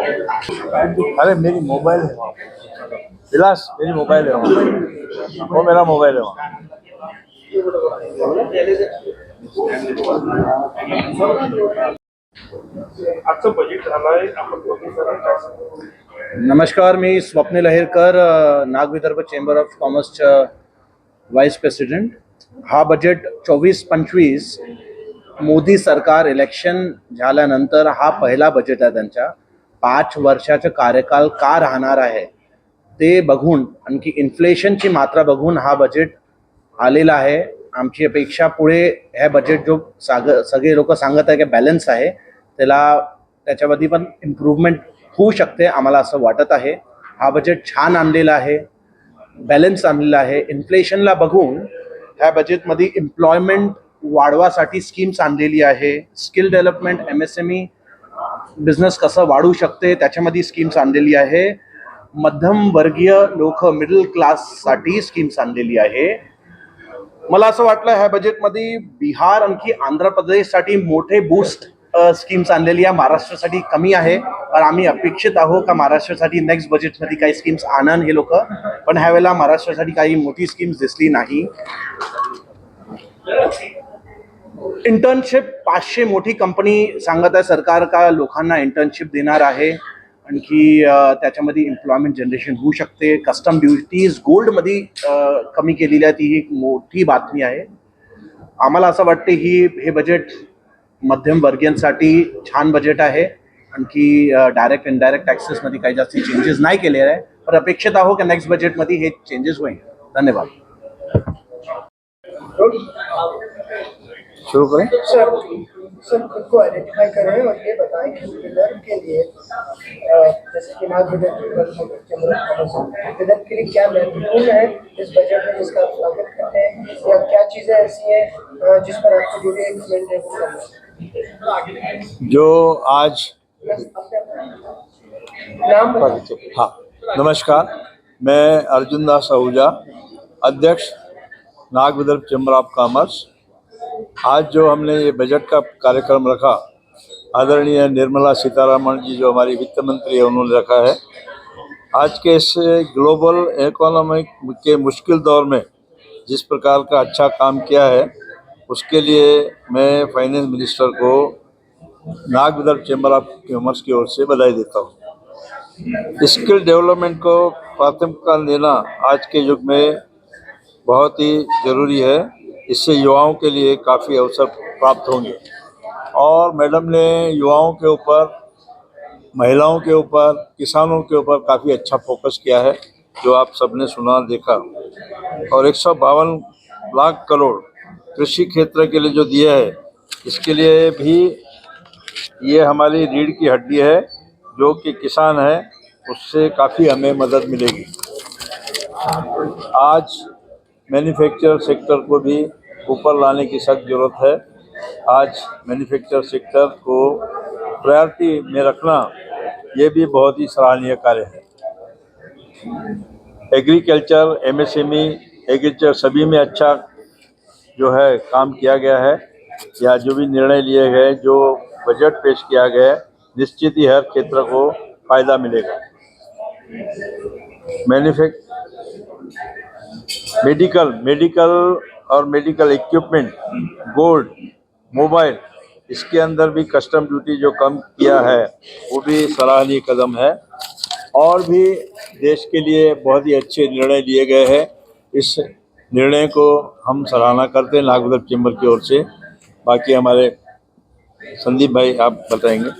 अरे मेरी मोबाइल है वहाँ विलास मेरी मोबाइल है वहाँ वो मेरा मोबाइल है वहाँ। आजचं बजेट झालंय आपण बघितलं काय सांगू? नमस्कार मी स्वप्नील अहिरकर नागविदर्भ चेंबर ऑफ़ कॉमर्सच्या व्हाईस प्रेसिडेंट हा बजेट चोवीस पंचवीस मोदी सरकार इलेक्शन झाल्यानंतर हा पहिला बजेट आहे त्यांच्या पाच वर्षाचा कार्यकाल का राहणार आहे ते बघून आणखी इन्फ्लेशनची मात्रा बघून हा बजेट आलेला आहे. आमची अपेक्षा पुढे हे बजेट जो साग सगळे लोक सांगत आहे की बॅलन्स आहे त्याला त्याच्यामध्ये पण इम्प्रूव्हमेंट होऊ शकते आम्हाला असं वाटत आहे. हा बजेट छान आणलेला आहे. बॅलन्स आणलेला आहे. इन्फ्लेशनला बघून ह्या बजेटमध्ये एम्प्लॉयमेंट वाढवासाठी स्कीम्स आणलेली आहे. Skill development M S M E business कसं वाढू शकते त्याच्यामध्ये स्कीम्स आणलेली आहे. मध्यमवर्गीय लोक मिडल क्लाससाठी स्कीम्स आणलेली आहे. मला असं वाटलं ह्या बजेटमध्ये बिहार आणखी आंध्र प्रदेशसाठी मोठे बूस्ट स्कीम्स आणलेली आहे महाराष्ट्रासाठी कमी आहे. पण आम्ही अपेक्षित आहोत का महाराष्ट्रासाठी नेक्स्ट बजेटमध्ये काही स्कीम्स आणन हे लोक. पण ह्यावेळेला महाराष्ट्रासाठी काही मोठी स्कीम्स दिसली नाही. इंटर्नशिप पाचशे मोठी कंपनी सांगत आहे सरकार का लोकांना इंटर्नशिप देणार आहे? आणखी त्याच्यामध्ये एम्प्लॉयमेंट जनरेशन होऊ शकते. कस्टम ड्युटीज गोल्डमध्ये कमी केलेली आहे. ती एक मोठी बातमी आहे. आम्हाला असं वाटते ही हे बजेट मध्यम वर्गीयांसाठी छान बजेट आहे. आणखी डायरेक्ट इनडायरेक्ट टॅक्सेसमध्ये काही जास्त चेंजेस नाही केले आहे. पण अपेक्षित आहो की नेक्स्ट बजेटमध्ये हे चेंजेस होईल. धन्यवाद. शुरू करें सर सर खुद को आइडेंटिफाई करें और ये बताएँ कि विदर्भ के लिए जैसे कि नाग विदर्भ विदर्भ के लिए क्या महत्वपूर्ण है इस बजट में जिसका आप स्वागत करते हैं? या क्या चीज़ें ऐसी हैं जिस पर आपको जो भी इम्प्लीमेंट है वो करना है जो आज हाँ नमस्कार। मैं अर्जुन दास आहूजा, अध्यक्ष, Nag Vidarbha chamber of commerce. आज जो हमने ये बजट का कार्यक्रम रखा, आदरणीय निर्मला सीतारामन जी, जो हमारी वित्त मंत्री है, उन्होंने रखा है। आज के इस ग्लोबल इकोनॉमिक के मुश्किल दौर में जिस प्रकार का अच्छा काम किया है उसके लिए मैं फाइनेंस मिनिस्टर को Nag Vidarbha chamber of commerce की ओर से बधाई देता हूँ। स्किल डेवलपमेंट को प्राथमिकता देना आज के युग में बहुत ही ज़रूरी है। इससे युवाओं के लिए काफ़ी अवसर प्राप्त होंगे। और मैडम ने युवाओं के ऊपर, महिलाओं के ऊपर, किसानों के ऊपर काफ़ी अच्छा फोकस किया है, जो आप सबने सुना, देखा। और एक सौ बावन लाख करोड़ कृषि क्षेत्र के लिए जो दिया है, इसके लिए भी ये हमारी रीढ़ की हड्डी है, जो कि किसान है, उससे काफ़ी हमें मदद मिलेगी। आज मैन्युफैक्चर सेक्टर को भी ऊपर लाने की सख्त ज़रूरत है। आज मैन्युफैक्चर सेक्टर को प्रायोरिटी में रखना, ये भी बहुत ही सराहनीय कार्य है। एग्रीकल्चर एमएसएमई एग्रीकल्चर सभी में अच्छा जो है, काम किया गया है। या जो भी निर्णय लिए गए, जो बजट पेश किया गया है, निश्चित ही हर क्षेत्र को फ़ायदा मिलेगा। मैन्युफैक्च मेडिकल मेडिकल और मेडिकल इक्विपमेंट गोल्ड मोबाइल इसके अंदर भी कस्टम ड्यूटी जो कम किया है, वो भी सराहनीय कदम है। और भी देश के लिए बहुत ही अच्छे निर्णय लिए गए हैं। इस निर्णय को हम सराहना करते हैं नागपुर चैम्बर की ओर से। बाकी हमारे संदीप भाई आप बताएँगे।